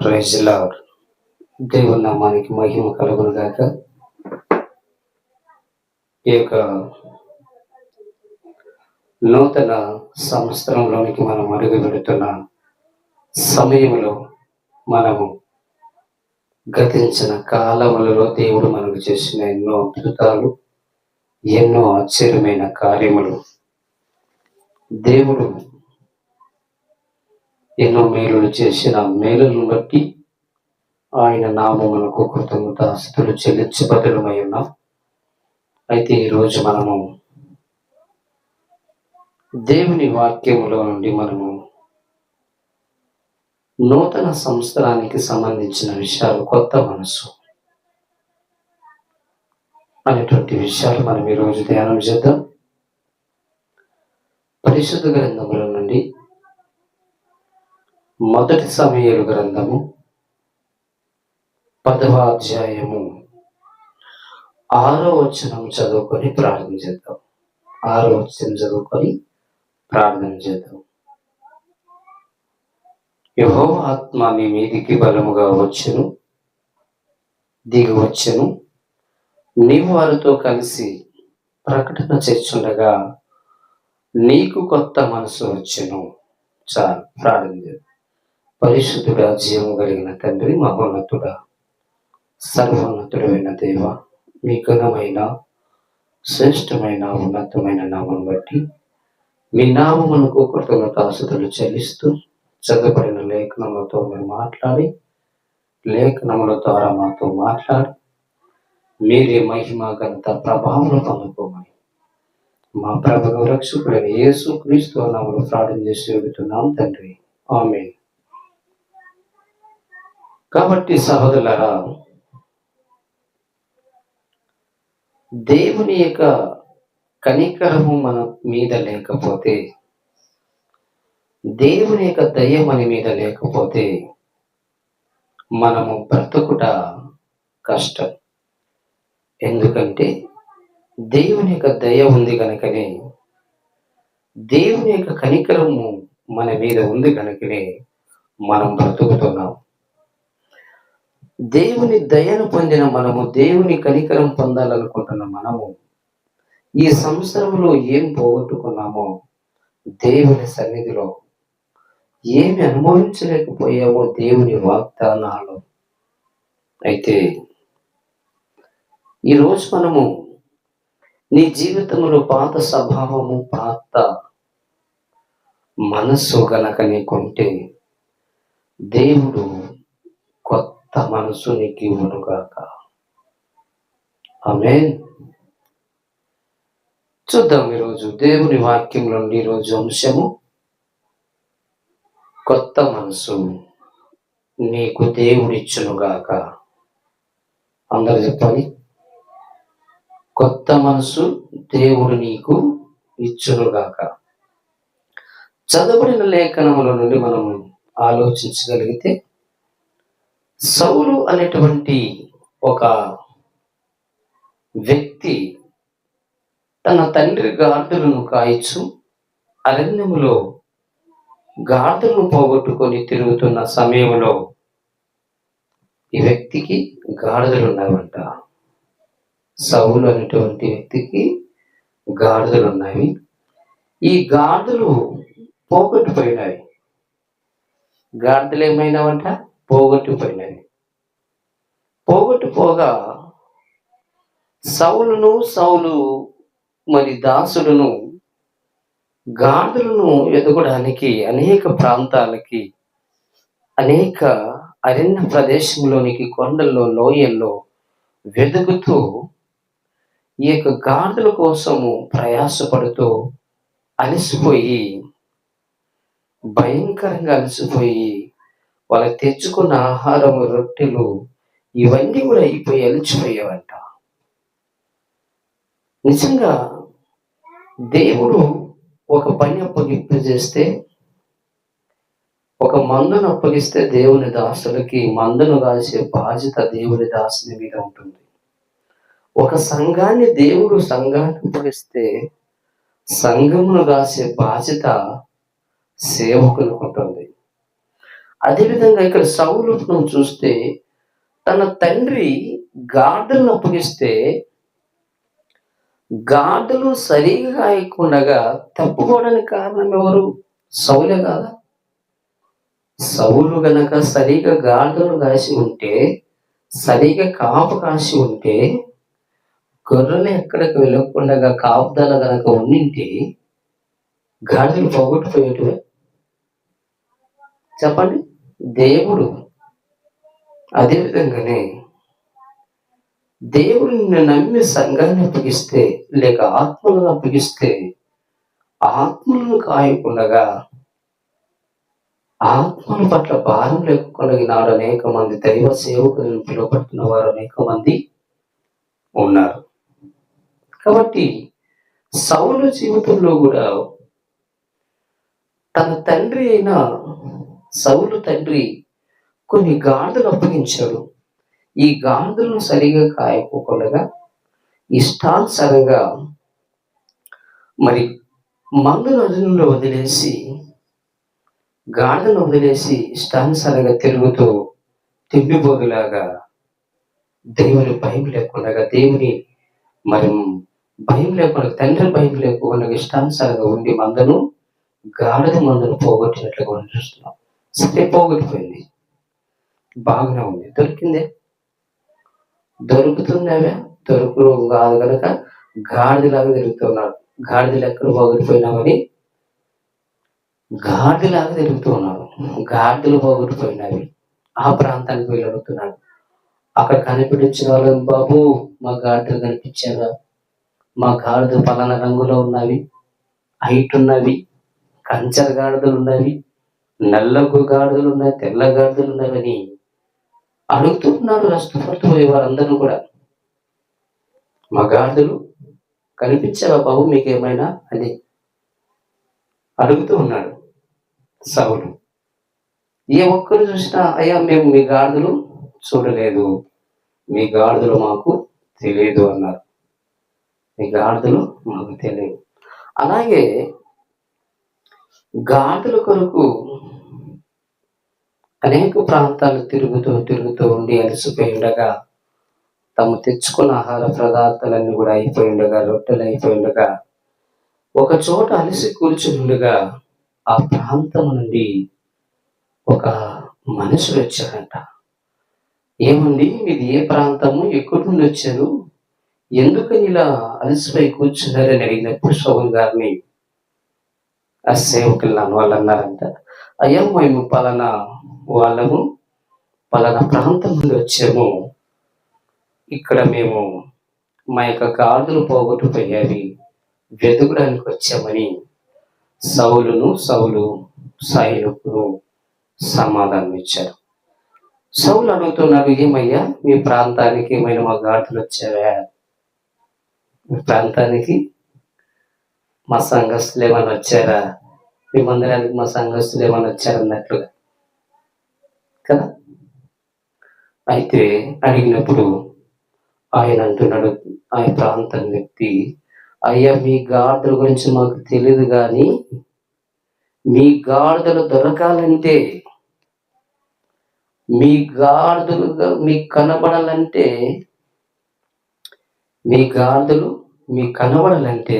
Praise lord దేవుని నామానికి మహిమ కలుగును గాక. ఈ యొక్క నూతన సంవత్సరంలోనికి మనం అడుగు పెడుతున్న సమయంలో మనము గతించిన కాలములలో దేవుడు మనకు చేసిన ఎన్నో అద్భుతాలు ఎన్నో ఆశ్చర్యమైన కార్యములు దేవుడు ఎన్నో మేలులు చేసిన మేలులను బట్టి ఆయన నామమునకు కృతజ్ఞతాస్తులు చెల్లించి బదులమై ఉన్నాం. అయితే ఈరోజు మనము దేవుని వాక్యములో నుండి మనము నూతన సంవత్సరానికి సంబంధించిన విషయాలు కొత్త మనసు అనేటువంటి విషయాలు మనం ఈరోజు ధ్యానం చేద్దాం. పరిశుద్ధ గ్రంథముల నుండి మొదటి సమయలు గ్రంథము పదవ అధ్యాయము. ఆరో వచనం చదువుకొని ప్రార్థన చేద్దాం. ఆరో వచనం చదువుకొని ప్రార్థన చేద్దాం. యహో ఆత్మ మీ మీదికి బలముగా వచ్చును దిగి వచ్చును. నీవు వారితో కలిసి ప్రకటన చేస్తుండగా నీకు కొత్త మనసు వచ్చును. చాలు ప్రార్థన చేద్దాం. పరిశుద్ధుడా జీవము కలిగిన తండ్రి మహోన్నతుడా సర్వోన్నతుడమైన దేవ మీ ఘనమైన శ్రేష్టమైన ఉన్నతమైన నామం బట్టి మీ నామమునకు కృతజ్ఞతాసుతులు చెల్లిస్తూ చదవబడిన లేఖనములతో మీరు మాట్లాడి లేఖనముల ద్వారా మాతో మాట్లాడి మీరే మహిమ గంత ప్రభావం పొందుకోమని మా ప్రభు రక్షకుడైన యేసు క్రీస్తు నామలు ప్రార్థన చేసి వెళుతున్నాం తండ్రి. ఆమె కాబట్టి సహోదరులరా దేవుని యొక్క కనికరము మన మీద లేకపోతే దేవుని యొక్క దయ మన మీద లేకపోతే మనము బ్రతుకుట కష్టం. ఎందుకంటే దేవుని యొక్క దయ ఉంది కనుకనే దేవుని యొక్క కనికరము మన మీద ఉంది కనుకనే మనం బ్రతుకుతున్నాం. దేవుని దయను పొందిన మనము దేవుని కనికరం పొందాలనుకుంటున్న మనము ఈ సంవత్సరంలో ఏం పోగొట్టుకున్నామో దేవుని సన్నిధిలో ఏమి అనుభవించలేకపోయామో దేవుని వాగ్దానాలు. అయితే ఈరోజు మనము నీ జీవితంలో పాత స్వభావము పాత మనస్సు గనక నీకుంటే దేవుడు తమ మనసు నీకు ఇవ్వనుగాక. ఆమె చూద్దాం ఈరోజు దేవుని వాక్యం నుండి ఈరోజు అంశము. కొత్త మనసు నీకు దేవుడిచ్చునుగాక. అందరు చెప్పాలి? కొత్త మనసు దేవుడు నీకు ఇచ్చునుగాక. చదవబడిన లేఖనముల నుండి మనం ఆలోచించగలిగితే సౌలు అనేటువంటి ఒక వ్యక్తి తన తండ్రి గాడులను కాయచ్చు అరణ్యములో గాడులను పోగొట్టుకొని తిరుగుతున్న సమయంలో ఈ వ్యక్తికి గాడిదలు ఉన్నాయంట సౌలు అనేటువంటి వ్యక్తికి గాడిదలు ఉన్నాయి ఈ గాడిదలు పోగొట్టుపోయినాయి గాడిదలు ఏమైనావంట? పోగొట్టుపోయినాయి పోగొట్టుపోగా సౌలును సౌలు మరి దాసులను గాడులను ఎదగడానికి అనేక ప్రాంతాలకి అనేక అరణ్య ప్రదేశంలోనికి కొండల్లో లోయల్లో వెతుకుతూ ఈ యొక్క గాడుల కోసము ప్రయాసపడుతూ అలసిపోయి భయంకరంగా అలసిపోయి వాళ్ళకి తెచ్చుకున్న ఆహారం రొట్టెలు ఇవన్నీ కూడా అయిపోయి అలిచిపోయేవంట నిజంగా దేవుడు ఒక పని అప్పగింపు చేస్తే ఒక మందును అప్పగిస్తే దేవుని దాసులకి మందును కాసే బాధ్యత దేవుని దాసుని మీద ఉంటుంది. ఒక సంఘాన్ని దేవుడు సంఘాన్ని అప్పగిస్తే సంఘమును కాసే బాధ్యత సేవకులకు ఉంటుంది. అదేవిధంగా ఇక్కడ సౌలు నువ్వు చూస్తే తన తండ్రి గాడులను అప్పగిస్తే గాడులు సరిగా కాయకుండగా తప్పుకోవడానికి కారణం ఎవరు? సౌలే కాదా? సౌలు గనక సరిగా గాడిదలు కాసి ఉంటే సరిగా కాపు కాసి ఉంటే గొర్రెలు ఎక్కడికి వెళ్ళకుండా కాపుదల గనక ఉండింటే గాడులు పోగొట్టుపోయేటివే చెప్పండి. దేవుడు అదే విధంగానే దేవుడు నిన్ను నమ్మి సంఘాన్ని అప్పగిస్తే లేక ఆత్మలను అప్పగిస్తే ఆత్మలను కాయకుండగా ఆత్మల పట్ల భారం లేకుండా అనేక మంది. దైవ సేవకులను పిలువబట్టిన వారు అనేక మంది ఉన్నారు. కాబట్టి సౌలు జీవితంలో కూడా తన తండ్రి అయిన సౌలు తండ్రి కొన్ని గాడిదలు అప్పగించాడు. ఈ గాడిదలను సరిగా కాయకోకుండా ఇష్టానుసారంగా మరి మందు నదులలో వదిలేసి గాడిదను వదిలేసి ఇష్టానుసారంగా తిరుగుతూ తిండిపోగులాగా దేవుని భయం లేకుండా దేవుని మరి భయం లేకుండా తండ్రి భయం లేకుండా ఇష్టానుసారంగా ఉండి మందను గాడిద మందను పోగొట్టినట్లుగా చూస్తున్నాం. స్లిప్ పోగొట్టిపోయింది బాగానే ఉంది. దొరికిందే. దొరుకుతుందేవే దొరుకు కాదు కనుక గాడిదలాగా తిరుగుతున్నాడు. గాడిదలు ఎక్కడ పోగొట్టిపోయినామని గాడిదలాగా తిరుగుతున్నాడు. గాడిదలు పోగొట్టిపోయినవి ఆ ప్రాంతానికి వెళ్ళి అడుగుతున్నాడు. అక్కడ కనిపించిన వాళ్ళు బాబు మా గాడిదలు కనిపించారా? మా గాడిద పలానా రంగులో ఉన్నవి హైట్ ఉన్నవి కంచర గాడిదలు ఉన్నవి నల్లగు గాడిదలు ఉన్నాయి తెల్ల గాడిదలు ఉన్నాయని అడుగుతున్నాడు నష్టపడుతూ వారందరూ కూడా. మా గాడిదలు కనిపించావా బాబు మీకేమైనా అని అడుగుతూ ఉన్నాడు సవులు ఏ ఒక్కరు చూసినా అయ్యా మేము మీ గాడిదలు చూడలేదు. మీ గాడిదలు మాకు తెలియదు అన్నారు. మీ గాడిదలు మాకు తెలియదు. అలాగే గాడిదల కొరకు అనేక ప్రాంతాలు తిరుగుతూ తిరుగుతూ ఉండి అలసిపోయి ఉండగా తాము తెచ్చుకున్న ఆహార పదార్థాలన్నీ కూడా అయిపోయి ఉండగా రొట్టెలు అయిపోయి ఉండగా ఒక చోట అలసి కూర్చుని ఉండగా ఆ ప్రాంతం నుండి ఒక మనిషి వచ్చారంట ఏమండి మీది ఏ ప్రాంతము? ఎక్కడి నుండి వచ్చారు? ఎందుకని ఇలా అలసిపోయి కూర్చున్నారని అడిగినప్పుడు సౌల్ గారిని ఆ సేవకులను వాళ్ళు అన్నారంట అయ్యా మేము పలానా వాళ్ళము పలానా ప్రాంతం నుండి వచ్చాము. ఇక్కడ మేము మా యొక్క గాజులు పోగొట్టుపోయావి వెతుకడానికి వచ్చామని సౌలును సౌలు సైనికులు సమాధానం ఇచ్చారు. సౌలు అడుగుతున్నాడు ఏమయ్యా మీ ప్రాంతానికి ఏమైనా మా గాడులు వచ్చావా మీ ప్రాంతానికి మా సంఘస్థులు ఏమైనా వచ్చారా? మీ మందిరానికి మా సంఘస్థులు ఏమైనా వచ్చారన్నట్లుగా కదా? అయితే అడిగినప్పుడు ఆయన అంటున్నాడు ఆ ప్రాంతం వ్యక్తి అయ్యా మీ గాడిదల గురించి మాకు తెలియదు కానీ మీ గాడిదలు దొరకాలంటే మీ గాడిదలుగా మీకు కనబడాలంటే మీ గాడిదలు మీకు కనబడాలంటే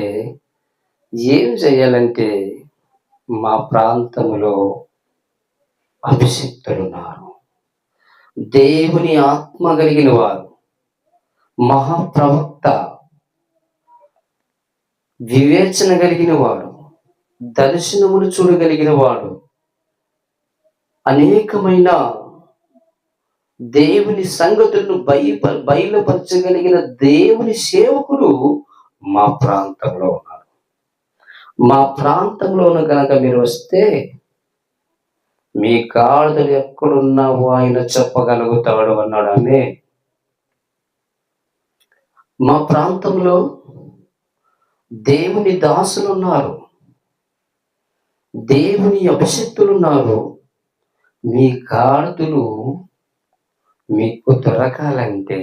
ఏం చేయాలంటే మా ప్రాంతంలో అభిషిక్తులున్నారు. దేవుని ఆత్మ కలిగిన వారు మహాప్రవక్త వివేచన కలిగిన వాడు దర్శనములు చూడగలిగిన వాడు అనేకమైన దేవుని సంగతులను బయ బయలుపరచగలిగిన దేవుని సేవకులు మా ప్రాంతంలో ఉన్నారు. మా ప్రాంతంలో కనుక మీరు వస్తే మీ కాళ్ళు ఎక్కడున్నావో ఆయన చెప్పగలుగుతాడు అన్నాడు. ఆమె మా ప్రాంతంలో దేవుని దాసులు ఉన్నారు దేవుని అభిషక్తులు ఉన్నారు మీ గాడిదలు మీకు దొరకాలంటే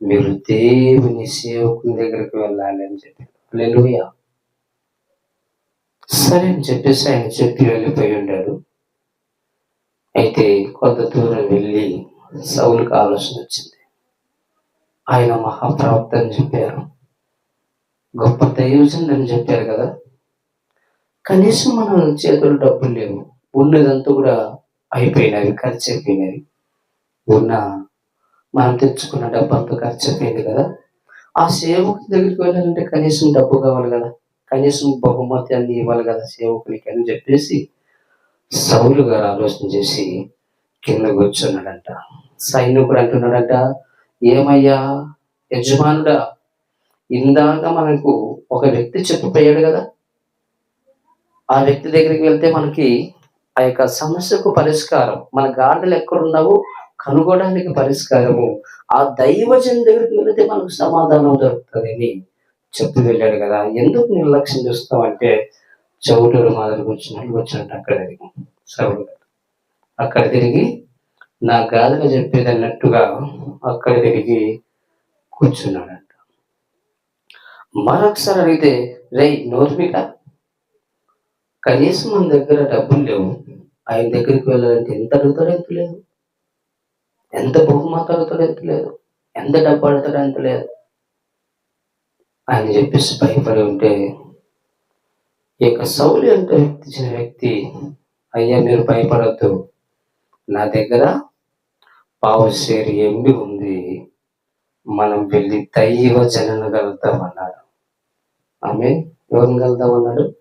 మీరు దేవుని సేవకుని దగ్గరికి వెళ్ళాలి అని చెప్పి సరే అని చెప్పేసి ఆయన చెప్పి వెళ్ళిపోయి ఉండాడు. అయితే కొంత దూరం వెళ్ళి సౌలుకు ఆలోచన వచ్చింది. ఆయన మహాప్రవక్త అని చెప్పారు. గొప్ప దైవజన్ అని చెప్పారు కదా. కనీసం మన చేతులు డబ్బులు లేవు. ఉన్నదంతా కూడా అయిపోయినవి ఖర్చు అయిపోయినవి. ఉన్న మనం తెచ్చుకున్న డబ్బు అంతా ఖర్చు అయిపోయింది కదా. ఆ సేవకు దగ్గరికి వెళ్ళాలంటే కనీసం డబ్బు కావాలి కదా. కనీసం బహుమతి అన్ని ఇవ్వాలి కదా సేవకునికి అని చెప్పేసి సౌలు గారు ఆలోచన చేసి కింద కూర్చున్నాడంట. సైనికుడు అంటున్నాడంట ఏమయ్యా యజమానుడా ఇందాక మనకు ఒక వ్యక్తి చెప్పిపోయాడు కదా. ఆ వ్యక్తి దగ్గరికి వెళ్తే మనకి ఆ యొక్క సమస్యకు పరిష్కారం మన గాడిలు ఎక్కడున్నావో కనుగొనడానికి పరిష్కారము. ఆ దైవజన్ దగ్గరికి వెళితే మనకు సమాధానం దొరుకుతుందని చెప్పి వెళ్ళాడు కదా. ఎందుకు నిర్లక్ష్యం చూస్తామంటే చౌటూరు మాదిరి కూర్చున్నట్టు వచ్చాడు అక్కడ తిరిగి. సౌడు అక్కడ తిరిగి నా గాలిగా చెప్పేది అన్నట్టుగా అక్కడ తిరిగి కూర్చున్నాడంట. మరొకసారి అడిగితే రే నోర్మిక కనీసం మన దగ్గర డబ్బులు లేవు. ఆయన దగ్గరికి వెళ్ళాలంటే ఎంత అడుగుతాడో ఎంత లేదు. ఎంత బహుమతి అడుగుతాడో ఎంత లేదు. ఎంత డబ్బు అడుగుతాడో ఎంత లేదు. ఆయన చెప్పేసి భయపడి ఉంటే ఈ యొక్క సౌలి అంటే వ్యక్తి ఇచ్చిన వ్యక్తి అయ్యా మీరు భయపడద్దు. నా దగ్గర పావుసేరు ఎండి ఉంది. మనం వెళ్ళి దైవ జనన కలుద్దామన్నాడు ఆమె ఎవరిని కలుద్దామన్నాడు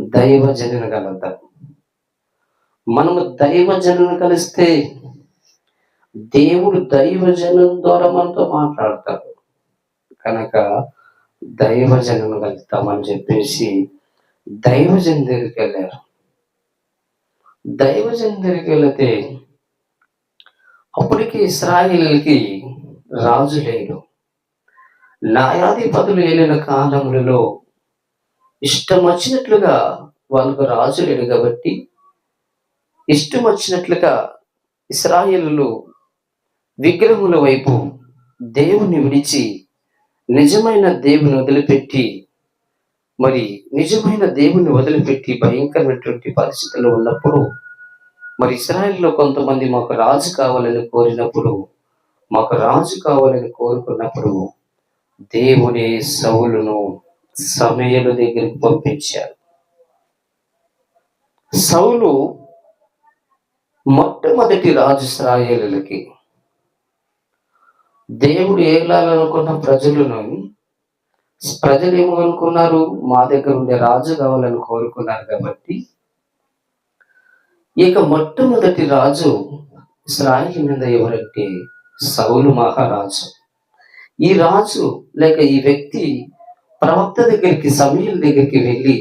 దైవ జనన కలుద్దాం. మనము దైవ జనన కలిస్తే దేవుడు దైవ జనం ద్వారా మనతో మాట్లాడతాడు. కనుక దైవ జనం చెప్పేసి దైవజన్ దగ్గరికి వెళ్ళారు. దైవజన్ దగ్గరికి వెళితే అప్పటికి ఇస్రాయిల్కి రాజు లేడు. న్యాయాధిపతులు ఏలిన కాలములలో ఇష్టం వచ్చినట్లుగా వాళ్ళకు రాజు లేడు కాబట్టి ఇష్టం వచ్చినట్లుగా ఇస్రాయిలు విగ్రహముల వైపు దేవుణ్ణి విడిచి నిజమైన దేవుని వదిలిపెట్టి మరి నిజమైన దేవుని వదిలిపెట్టి భయంకరమైనటువంటి పరిస్థితుల్లో ఉన్నప్పుడు మరి ఇస్రాయల్లో కొంతమంది మాకు రాజు కావాలని కోరినప్పుడు మాకు రాజు కావాలని కోరుకున్నప్పుడు దేవుని సౌలును సమయల దగ్గరికి పంపించారు. సౌలు మొట్టమొదటి రాజు ఇస్రాయేలులకి దేవుడు ఏలాలనుకున్న ప్రజలను ప్రజలు ఏమనుకున్నారు? మా దగ్గర ఉండే రాజు కావాలని కోరుకున్నారు కాబట్టి. ఇక మొట్టమొదటి రాజు ఇస్రాయిల్ మీద ఎవరంటే సౌలు మహారాజు. ఈ రాజు లేక ఈ వ్యక్తి ప్రవక్త దగ్గరికి సమీల దగ్గరికి వెళ్ళి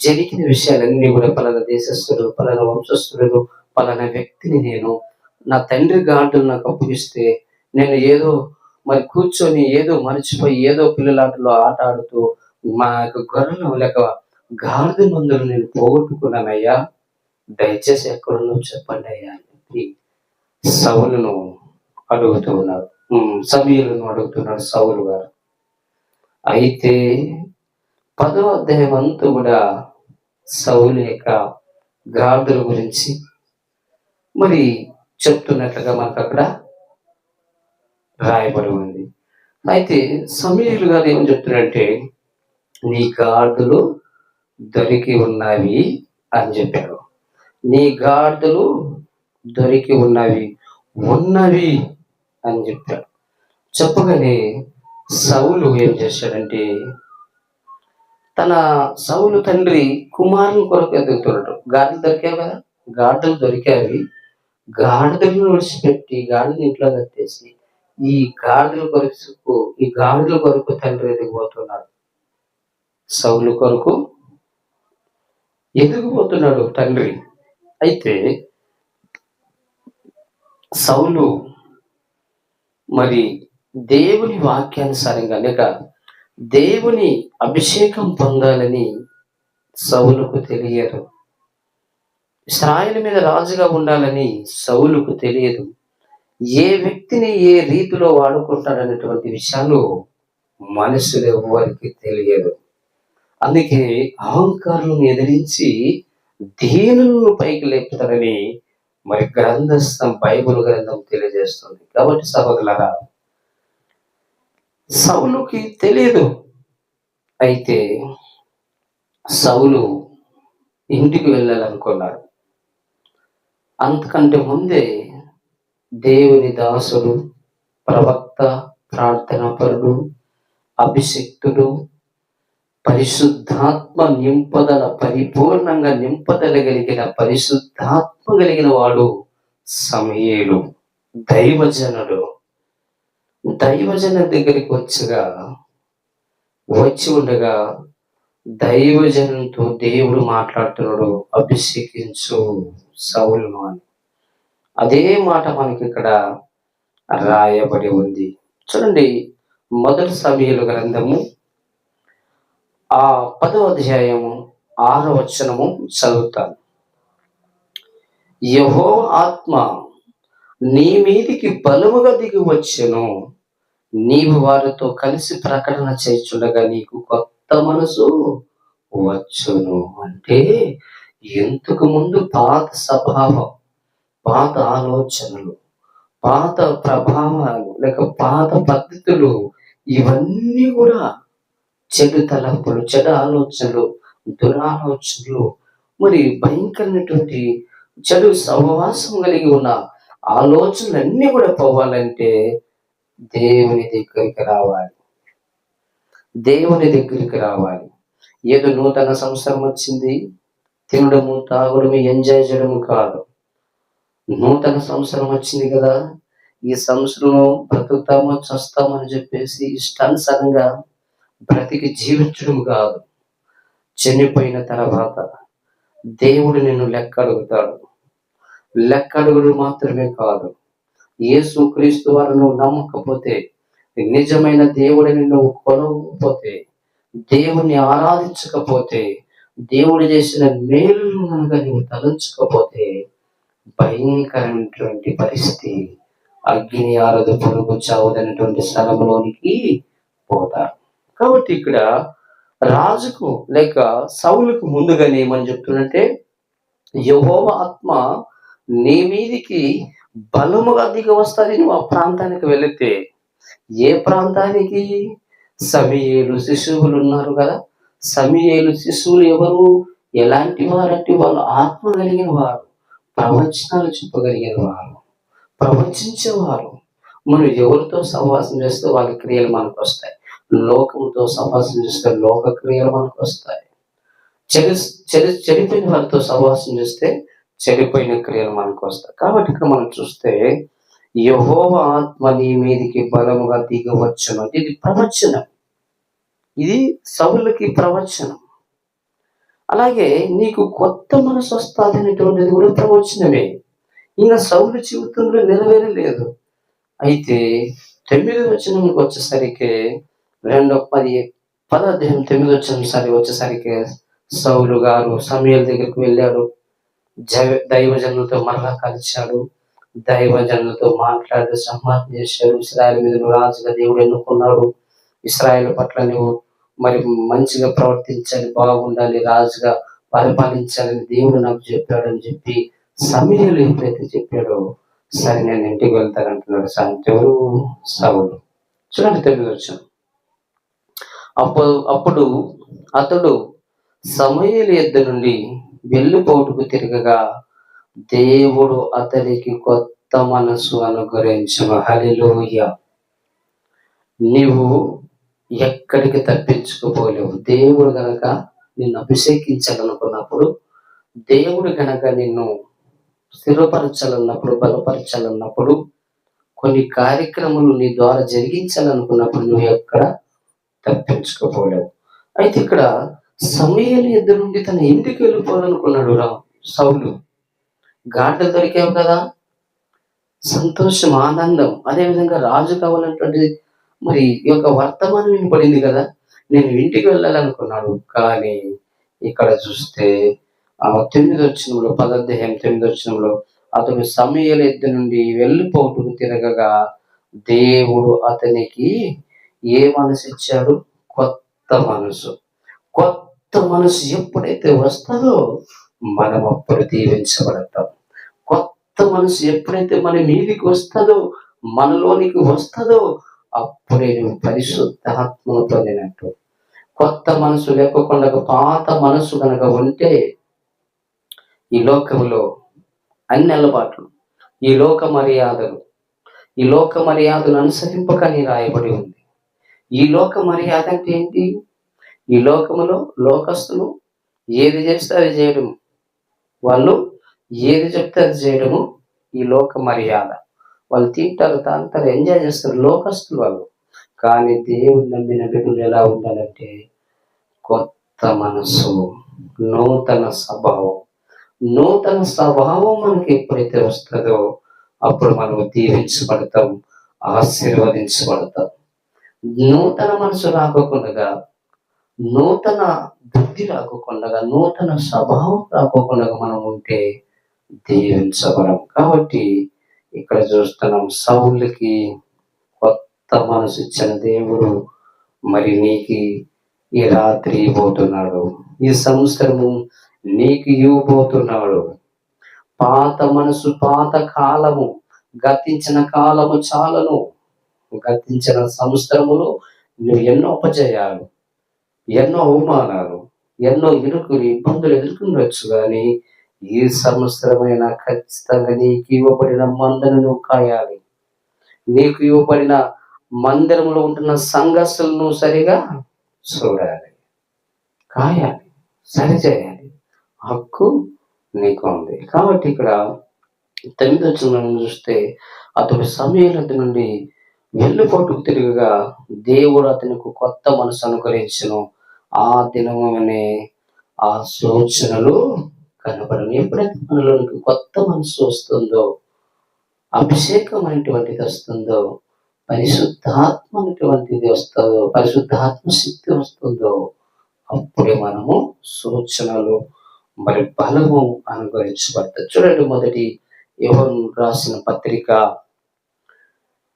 జరిగిన విషయాలన్నీ కూడా పలానా దేశస్థుడు పలానా వంశస్థుడు పలానా వ్యక్తిని నేను నా తండ్రి గాడులు నాకు అప్పగిస్తే నేను ఏదో మరి కూర్చొని ఏదో మర్చిపోయి ఏదో పిల్లలాటలో ఆట ఆడుతూ మా యొక్క గొర్రెలు లేక గాడిద మందులు నేను పోగొట్టుకున్నానయ్యా. దయచేసి ఎక్కడున్నో చెప్పండి అయ్యా అని చెప్పి సౌలును అడుగుతూ ఉన్నారు. సమీలను అడుగుతున్నాడు సౌలు గారు. అయితే పదో అధ్యాయం అంతా కూడా సౌలు యొక్క గాడిదల గురించి మరి చెప్తున్నట్లుగా మనకు అక్కడ రాయబడి ఉంది అయితే సమీరులు గారు ఏం చెప్తున్నారంటే నీ గాడులు దొరికి ఉన్నవి అని చెప్పారు. నీ గాడులు దొరికి ఉన్నవి ఉన్నవి అని చెప్పాడు చెప్పగానే సౌలు ఏం చేశాడంటే తన సౌలు తండ్రి కుమారుని కొరకు ఎదుగుతున్నాడు. గాడులు దొరికావు కదా? గాడిదలు దొరికావి గాడిదలను విడిచిపెట్టి గాడిని ఇంట్లో కట్టేసి ఈ గాడిదల కొరకు ఈ గాడిదల కొరకు తండ్రి ఎదిగిపోతున్నాడు సౌలు కొరకు ఎదిగిపోతున్నాడు తండ్రి. అయితే సౌలు మరి దేవుని వాక్యానుసారంగా లేక దేవుని అభిషేకం పొందాలని సౌలుకు తెలియదు. ఇస్రాయిల్ మీద రాజుగా ఉండాలని సౌలుకు తెలియదు. ఏ వ్యక్తిని ఏ రీతిలో వాడుకుంటాడనేటువంటి విషయాలు మనుషులు ఎవ్వరికి తెలియదు. అందుకే అహంకారులను ఎదిరించి దీనులను పైకి లేపుతారని మరి గ్రంథస్థం బైబుల్ గ్రంథం తెలియజేస్తుంది. కాబట్టి సహోదరులారా సౌలుకి తెలియదు. అయితే సౌలు ఇంటికి వెళ్ళాలనుకున్నారు అంతకంటే ముందే దేవుని దాసుడు ప్రవక్త ప్రార్థనాపరుడు అభిషిక్తుడు పరిశుద్ధాత్మ నింపదల పరిపూర్ణంగా నింపదల కలిగిన పరిశుద్ధాత్మ కలిగిన వాడు సమయేలు దైవజనుడు. దైవజన దగ్గరికి వచ్చగా వచ్చి ఉండగా దైవజనంతో దేవుడు మాట్లాడుతున్నాడు అభిషేకించు సౌలును అని. అదే మాట మనకి ఇక్కడ రాయబడి ఉంది. చూడండి మొదటి సమయలు గ్రంథము ఆ పదవ అధ్యాయము ఆరో వచనము చదువుతాను. యహో ఆత్మ నీ మీదికి బలువుగా దిగి వచ్చెను. నీవు వారితో కలిసి ప్రకటన చేస్తుండగా నీకు కొత్త మనసు వచ్చును. అంటే ఇంతకు ముందు పాత స్వభావం. పాత ఆలోచనలు పాత ప్రభావాలు లేక పాత పద్ధతులు ఇవన్నీ కూడా చెడు తలంపులు చెడు ఆలోచనలు దురాలోచనలు మరి భయంకరమైనటువంటి చెడు సహవాసం కలిగి ఉన్న ఆలోచనలన్నీ కూడా పోవాలంటే దేవుని దగ్గరికి రావాలి. దేవుని దగ్గరికి రావాలి. ఏదో నూతన సంవత్సరం వచ్చింది తినడము తాగడము ఎంజాయ్ చేయడము కాదు. నూతన సంవత్సరం వచ్చింది కదా. ఈ సంవత్సరంలో బ్రతుకుతామో చస్తామని చెప్పేసి ఇష్టానుసారంగా బ్రతికి జీవించడం కాదు. చనిపోయిన తర్వాత దేవుడు నిన్ను లెక్క అడుగుతాడు. లెక్క అడుగుడు మాత్రమే కాదు. యేసు క్రీస్తు వారు నువ్వు నమ్మకపోతే నిజమైన దేవుడిని నువ్వు కొనకపోతే దేవుణ్ణి ఆరాధించకపోతే దేవుడు చేసిన మేలుగా నువ్వు తలంచకపోతే భయంకరమైనటువంటి పరిస్థితి. అగ్ని ఆరదు పొరుగు చావదనేటువంటి స్థలంలోనికి పోతారు. కాబట్టి ఇక్కడ రాజుకు లేక సౌలుకు ముందుగానే ఏమని చెప్తున్నట్టే యహోవ ఆత్మ నీ మీదికి బలముగా దిగి వస్తుంది నువ్వు ఆ ప్రాంతానికి వెళితే. ఏ ప్రాంతానికి? సమీయేలు శిశువులు ఉన్నారు కదా. సమీయేలు శిశువులు ఎవరు? ఎలాంటి వారంటే వాళ్ళు ఆత్మ కలిగిన వారు. ప్రవచనాలు చెప్పగలిగిన వారు ప్రవచించేవారు. మనం ఎవరితో సహవాసం చేస్తే వాళ్ళ క్రియలు మనకు వస్తాయి. లోకంతో సహవాసం చేస్తే లోక క్రియలు మనకు వస్తాయి. చరి చరి చెడిపోయిన వారితో సహవాసం చేస్తే చెడిపోయిన క్రియలు మనకు వస్తాయి. కాబట్టి ఇక్కడ మనం చూస్తే యహో ఆత్మ నీ మీదికి బలముగా దిగవచ్చును. ఇది ప్రవచనం. ఇది సౌలకి ప్రవచనం. అలాగే నీకు కొత్త మనసు వస్తుంది అనేటువంటిది కూడా ప్రవచనమే ఇంకా సౌలు జీవితంలో నెరవేరలేదు. అయితే తొమ్మిది వచనంకి వచ్చేసరికి రెండో పది పదార్థం తొమ్మిది వచ్చిన సరి వచ్చేసరికి సౌలు గారు సమయాల దగ్గరికి వెళ్ళాడు జై- దైవజనులతో మరలా కలిశాడు దైవజనులతో మాట్లాడి సంహారం చేశాడు ఇస్రాయల్ మీద నువ్వు రాజుగా దేవుడు ఎన్నుకున్నాడు. ఇస్రాయల్ పట్ల నువ్వు మరి మంచిగా ప్రవర్తించాలి బాగుండాలి రాజుగా పరిపాలించాలని దేవుడు నాకు చెప్పాడని చెప్పి సమీరులు ఎప్పుడైతే చెప్పాడో సరే నేను ఇంటికి వెళ్తానంటున్నాడు సంతెవరు సవులు చూడండి తెలుగు వచ్చాను. అప్పుడు అప్పుడు అతడు సమయలు ఎద్దు నుండి వెళ్ళిపోటుకు తిరగగా దేవుడు అతనికి కొత్త మనసు అనుగ్రహించను హలిలోయ నీవు ఎక్కడికి తప్పించుకుపోలేవు. దేవుడు గనక నిన్ను అభిషేకించాలనుకున్నప్పుడు దేవుడు గనక నిన్ను స్థిరపరచాలన్నప్పుడు బలపరచాలన్నప్పుడు కొన్ని కార్యక్రమాలు నీ ద్వారా జరిగించాలనుకున్నప్పుడు నువ్వు ఎక్కడ తప్పించుకోపోలేవు. అయితే ఇక్కడ సమయాలు ఎదురు నుండి తన ఇంటికి వెళ్ళిపోవాలనుకున్నాడు రా సౌలు. గాడ్డ దొరికావు కదా. సంతోషం ఆనందం. అదేవిధంగా రాజు కావాలన్నటువంటి మరి ఈ యొక్క వర్తమానం వినపడింది కదా. నేను ఇంటికి వెళ్ళాలనుకున్నాడు కానీ ఇక్కడ చూస్తే ఆ తొమ్మిది వచ్చినంలో పదార్థం తొమ్మిది వచ్చినంలో అతను సమయాల ఎద్దు నుండి వెళ్ళిపోటుకు తిరగగా దేవుడు అతనికి ఏ మనసు ఇచ్చాడు? కొత్త మనసు. కొత్త మనసు ఎప్పుడైతే వస్తుందో మనం అప్పుడు దీవించబడతాం. కొత్త మనసు ఎప్పుడైతే మన మీదికి వస్తుందో మనలోనికి వస్తుందో అప్పుడే నువ్వు పరిశుద్ధాత్మను పొందినట్టు కొత్త మనసు లేకుండా పాత మనసు కనుక ఉంటే ఈ లోకంలో అన్ని అలవాట్లు ఈ లోక మర్యాదలు ఈ లోక మర్యాదను అనుసరింపకని రాయబడి ఉంది. ఈ లోక మర్యాద అంటే ఏంటి? ఈ లోకములో లోకస్తులు ఏది చేస్తే అది చేయడము. వాళ్ళు ఏది చెప్తే అది చేయడము. ఈ లోక మర్యాద వాళ్ళు తింటారు తాగుతారు ఎంజాయ్ చేస్తారు లోకస్తులు వాళ్ళు. కానీ దేవుడు నమ్మిన బిడ్డలు ఎలా ఉండాలంటే కొత్త మనసు నూతన స్వభావం. నూతన స్వభావం మనకి ఎప్పుడైతే వస్తుందో అప్పుడు మనం దీవించబడతాం ఆశీర్వదించబడతాం. నూతన మనసు రాకోకుండా నూతన బుద్ధి రాకోకుండా నూతన స్వభావం రాకోకుండా మనం ఉంటే దీవించబడం. కాబట్టి ఇక్కడ చూస్తున్నాం సౌలకి కొత్త మనసు ఇచ్చిన దేవుడు మరి నీకు ఈ రాత్రి ఇవ్వబోతున్నాడు ఈ సంవత్సరము నీకు ఇవ్వబోతున్నాడు. పాత మనసు పాత కాలము గతించిన కాలము చాలను. గతించిన సంవత్సరములు నువ్వు ఎన్నో ఉపజయాలు ఎన్నో అవమానాలు ఎన్నో ఇరుకులు ఇబ్బందులు ఎదుర్కొనవచ్చు కానీ ఏ సంవత్సరమైన ఖచ్చితంగా నీకు ఇవ్వబడిన మందను నువ్వు కాయాలి. నీకు ఇవ్వబడిన మందిరంలో ఉంటున్న సంఘర్షలను సరిగా చూడాలి. కాయాలి సరిచేయాలి. హక్కు నీకు ఉంది. కాబట్టి ఇక్కడ తొమ్మిది వచ్చిన చూస్తే అతడు సమీరత నుండి వెళ్ళిపోటుకు తిరుగుగా దేవుడు అతనికి కొత్త మనసు అనుకరించను ఆ దినమనే ఆ సూచనలు కనపడను. ఎప్పుడైతే మనలోనికి కొత్త మనసు వస్తుందో అభిషేకం అనేటువంటిది వస్తుందో పరిశుద్ధాత్మ అనేటువంటిది వస్తుందో పరిశుద్ధాత్మ శక్తి వస్తుందో అప్పుడే మనము సూచనలు మరి బలము అనుగ్రహించబడతాయి. చూడండి మొదటి యోహన్ రాసిన పత్రిక.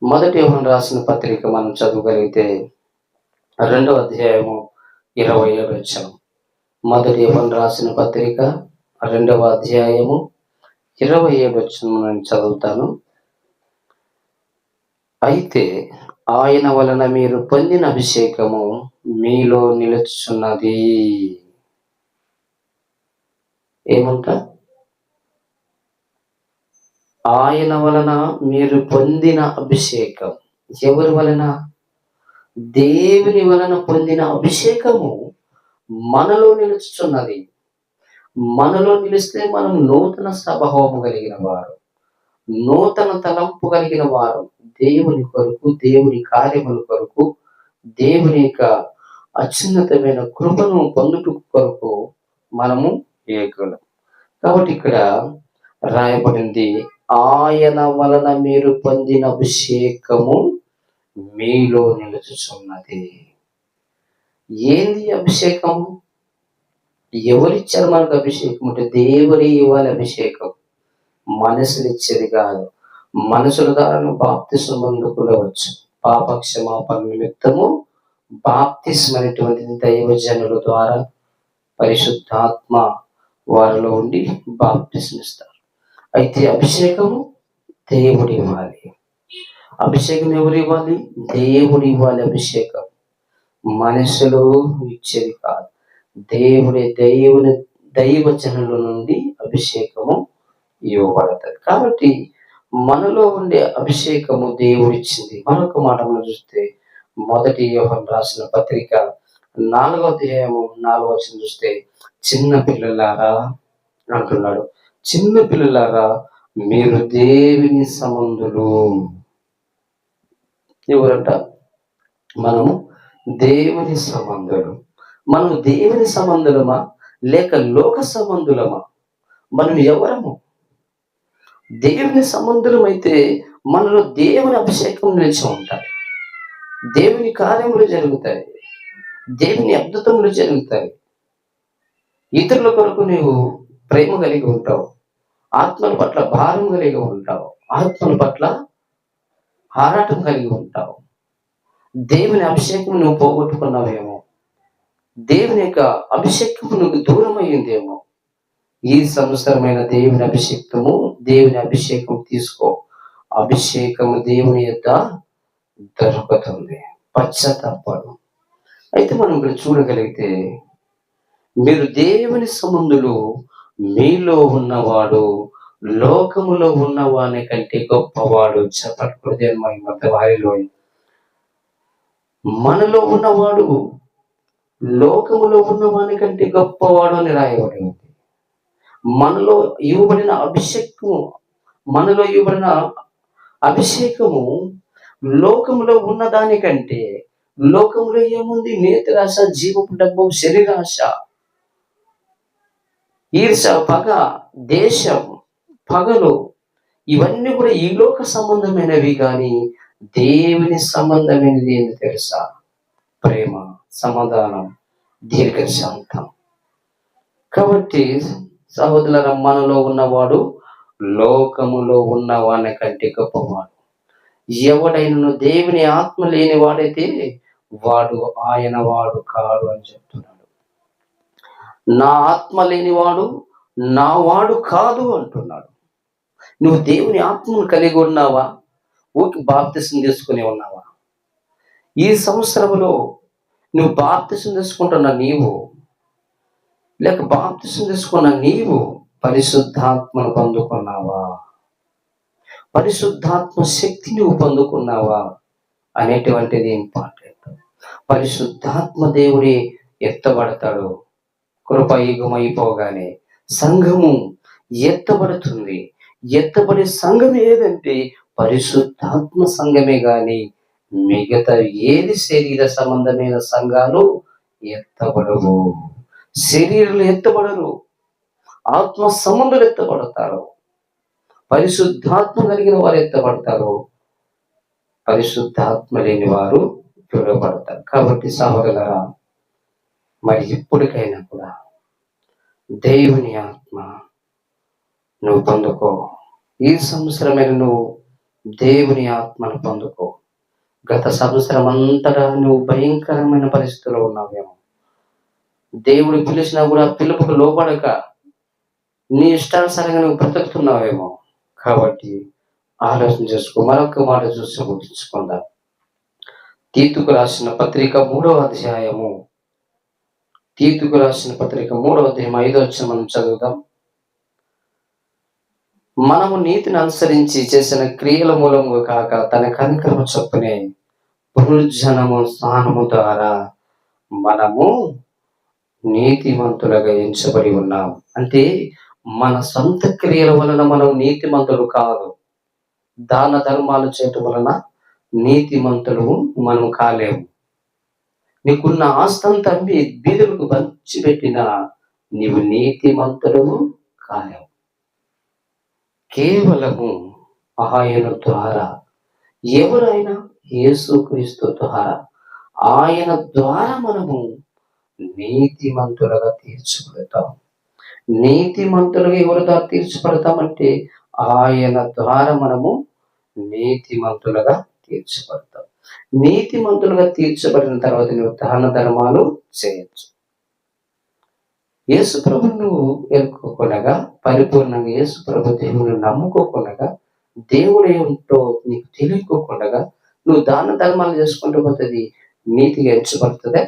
మొదటి యోహన్ రాసిన పత్రిక మనం చదవగలిగితే రెండవ అధ్యాయము ఇరవై ఏడు వచ్చాం మొదటి యోహన్ రాసిన పత్రిక రెండవ అధ్యాయము ఇరవై ఏడు వచ్చిన నేను చదువుతాను. అయితే ఆయన వలన మీరు పొందిన అభిషేకము మీలో నిలుచున్నది. ఏమంట? ఆయన వలన మీరు పొందిన అభిషేకం. ఎవరి వలన? దేవుని వలన పొందిన అభిషేకము మనలో నిలుచున్నది. మనలో నిలిస్తే మనం నూతన స్వభావము కలిగిన వారు. నూతన తలంపు కలిగిన వారు. దేవుని కొరకు దేవుని కార్యముల కొరకు దేవుని యొక్క అత్యున్నతమైన కృపను పొందుట కొరకు మనము ఏకులం. కాబట్టి ఇక్కడ రాయబడింది ఆయన వలన మీరు పొందిన అభిషేకము మీలో నిలుచుచున్నది. ఏంది అభిషేకం ఎవరిచ్చారు మనకు అభిషేకం అంటే దేవుడి ఇవ్వాలి అభిషేకం. మనసులు ఇచ్చేది కాదు. మనసుల ద్వారా బాప్తిసం పొందుకోవచ్చు. పాప క్షమాపణ నిమిత్తము బాప్తిసం అనేటువంటిది దైవజనుల ద్వారా పరిశుద్ధాత్మ వారిలో ఉండి బాప్తిసం ఇస్తారు అయితే అభిషేకము దేవుడు ఇవ్వాలి. అభిషేకం ఎవరు ఇవ్వాలి? దేవుడు ఇవ్వాలి అభిషేకం. మనుషులు ఇచ్చేది కాదు. దేవుడి దేవుని దైవచనుల నుండి అభిషేకము ఇవ్వబడతాయి కాబట్టి మనలో ఉండే అభిషేకము దేవుడిచ్చింది. మరొక మాట మనం చూస్తే మొదటి యోహన్ రాసిన పత్రిక నాలుగో అధ్యాయము నాలుగో వచ్చిన చూస్తే చిన్న పిల్లలారా అంటున్నాడు. చిన్న పిల్లలారా మీరు దేవుని సమందులు. ఎవరంట? మనము దేవుని సమందులు. మనం దేవుని సంబంధులమా? లేక లోక సంబంధులమా? మనం ఎవరము? దేవుని సంబంధులమైతే అయితే మనలో దేవుని అభిషేకం నిలిచి ఉంటాయి. దేవుని కార్యములు జరుగుతాయి. దేవుని అద్భుతములు జరుగుతాయి. ఇతరుల కొరకు నీవు ప్రేమ కలిగి ఉంటావు. ఆత్మల పట్ల భారం కలిగి ఉంటావు. ఆత్మల పట్ల ఆరాటం కలిగి ఉంటావు. దేవుని అభిషేకం నువ్వు పోగొట్టుకున్నావేమో. దేవుని యొక్క అభిషేకము నువ్వు దూరం అయ్యిందేమో ఈ సంవత్సరమైన దేవుని అభిషేకము దేవుని అభిషేకం తీసుకో. అభిషేకము దేవుని యొక్క దొరుకుతుంది పశ్చాత్తాపడు. అయితే మనం ఇక్కడ చూడగలిగితే మీరు దేవుని సంబంధులు మీలో ఉన్నవాడు లోకములో ఉన్నవాని కంటే గొప్పవాడు చెప్పకూడదు మత వారిలో మనలో ఉన్నవాడు లోకములో ఉన్నవాని కంటే గొప్పవాడు అని రాయబడింది మనలో ఇవ్వబడిన అభిషేకము మనలో ఇవ్వబడిన అభిషేకము లోకములో ఉన్న దానికంటే లోకంలో ఏముంది? నేత్రాశ జీవపు డబ్బు శరీరాశ ఈర్ష పగ దేశం పగలు ఇవన్నీ కూడా ఈ లోక సంబంధమైనవి కానీ దేవుని సంబంధమైనది ఏంటి తెలుసా? ప్రేమ. సమాధానం దీర్ఘశాంతం. కాబట్టి సహోదరుల మనలో ఉన్నవాడు లోకములో ఉన్నవాని కంటే గొప్పవాడు. ఎవడైనను దేవుని ఆత్మ లేని వాడైతే వాడు ఆయన వాడు కాడు అని చెప్తున్నాడు. నా ఆత్మ లేనివాడు నా వాడు కాదు అంటున్నాడు. నువ్వు దేవుని ఆత్మను కలిగి ఉన్నావా? ఊకి బాప్తిసం తీసుకుని ఉన్నావా? ఈ సంవత్సరంలో నువ్వు బాప్తిసం తీసుకుంటున్న నీవు లేక బాప్తిసం తీసుకున్న నీవు పరిశుద్ధాత్మను పొందుకున్నావా? పరిశుద్ధాత్మ శక్తి నువ్వు పొందుకున్నావా? అనేటువంటిది ఇంపార్టెంట్ పరిశుద్ధాత్మ దేవుడే ఎత్తబడతాడు. కృపయుగమైపోగానే సంఘము ఎత్తబడుతుంది. ఎత్తబడే సంఘం ఏదంటే పరిశుద్ధాత్మ సంఘమే కానీ మిగతా ఏది శరీర సంబంధమైన సంఘాలు ఎత్తబడవు. శరీరాలు ఎత్తబడరు. ఆత్మ సంబంధులు ఎత్తబడతారు. పరిశుద్ధాత్మ కలిగిన వారు ఎత్తబడతారు. పరిశుద్ధాత్మ లేని వారు చూడబడతారు కాబట్టి సహోదరులరా మరి ఎప్పటికైనా కూడా దేవుని ఆత్మ నువ్వు పొందుకో. ఈ సంవత్సరమైన నువ్వు దేవుని ఆత్మను పొందుకో. గత సంవత్సరం అంతటా నువ్వు భయంకరమైన పరిస్థితిలో ఉన్నావేమో దేవుడు పిలిచినా కూడా పిలుపుకు లోపడక నీ ఇష్టానుసారంగా నువ్వు బ్రతుకుతున్నావేమో కాబట్టి ఆలోచన చేసుకో మరొక మాట చూసి ముగించుకుందాం. తీతుకు రాసిన పత్రిక మూడవ అధ్యాయము. తీతుకు రాసిన పత్రిక మూడవ అధ్యాయం ఐదో వచ్చిన మనం చదువుదాం. మనము నీతిని అనుసరించి చేసిన క్రియల మూలము కాక తన కనికరము చొప్పునే పునరుజ్జనము స్థానము ద్వారా మనము నీతిమంతులుగా ఎంచబడి ఉన్నాం అంటే మన సొంత క్రియల వలన మనం నీతిమంతులు కాదు. దాన ధర్మాలు చేయటం వలన నీతిమంతులు మనం కాలేము. నీకున్న ఆస్తంతా అమ్మి బీదులకు పంచి పెట్టిన నీవు నీతిమంతులు కాలేవు. కేవలము ఆయన ద్వారా ఎవరైనా యేసుక్రీస్తు ద్వారా ఆయన ద్వారా మనము నీతిమంతులుగా తీర్చబడతాం నీతిమంతులుగా ఎవరి ద్వారా తీర్చబడతామంటే ఆయన ద్వారా మనము నీతిమంతులుగా తీర్చబడతాం నీతిమంతులుగా తీర్చబడిన తర్వాత నువ్వు దాన ధర్మాలు చేయొచ్చు. యేసు ప్రభు నువ్వు ఎరుకోకుండా పరిపూర్ణంగా యేసు ప్రభు దేవుని నమ్ముకోకుండా దేవుడు ఏమిటో నీకు తెలియకోకుండా నువ్వు దాన ధర్మాలు చేసుకుంటూ పోతుంది నీతిగా ఎంచబడుతుందే?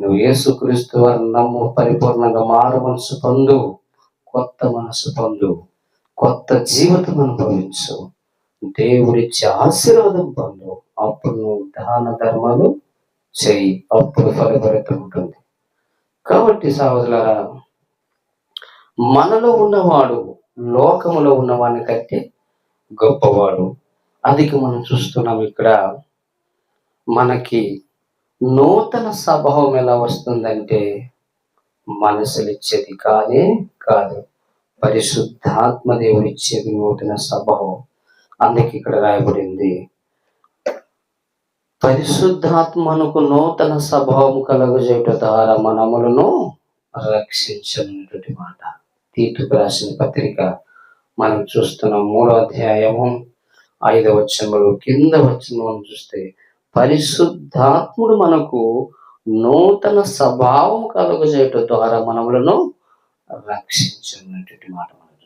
నువ్వు యేసుక్రీస్తు వారి నమ్ము పరిపూర్ణంగా మారు మనసు పొందు కొత్త మనసు పొందు కొత్త జీవితం అనుభవించు దేవుడిచ్చే ఆశీర్వాదం పొందు. అప్పుడు నువ్వు దాన ధర్మాలు చెయ్యి అప్పుడు ఫలభరితం ఉంటుంది. కాబట్టి సహోదరులారా మనలో ఉన్నవాడు లోకములో ఉన్నవాడిని కంటే గొప్పవాడు అది మనం చూస్తున్నాం ఇక్కడ మనకి నూతన స్వభావం ఎలా వస్తుందంటే మనసులు ఇచ్చేది కాదే కాదు పరిశుద్ధాత్మ దేవుడు ఇచ్చేది నూతన స్వభావం. అందుకే ఇక్కడ రాయబడింది పరిశుద్ధాత్మనుకు నూతన స్వభావం కలుగజేయట ద్వారా మనములను రక్షించినటువంటి మాట. తీర్పు రాసిన పత్రిక మనం చూస్తున్నాం మూడో అధ్యాయము ఐదవ వచనంలో కింద వచ్చిన చూస్తే పరిశుద్ధాత్ముడు మనకు నూతన స్వభావం కలుగజేయటం ద్వారా మనములను రక్షించున్నటువంటి మాట.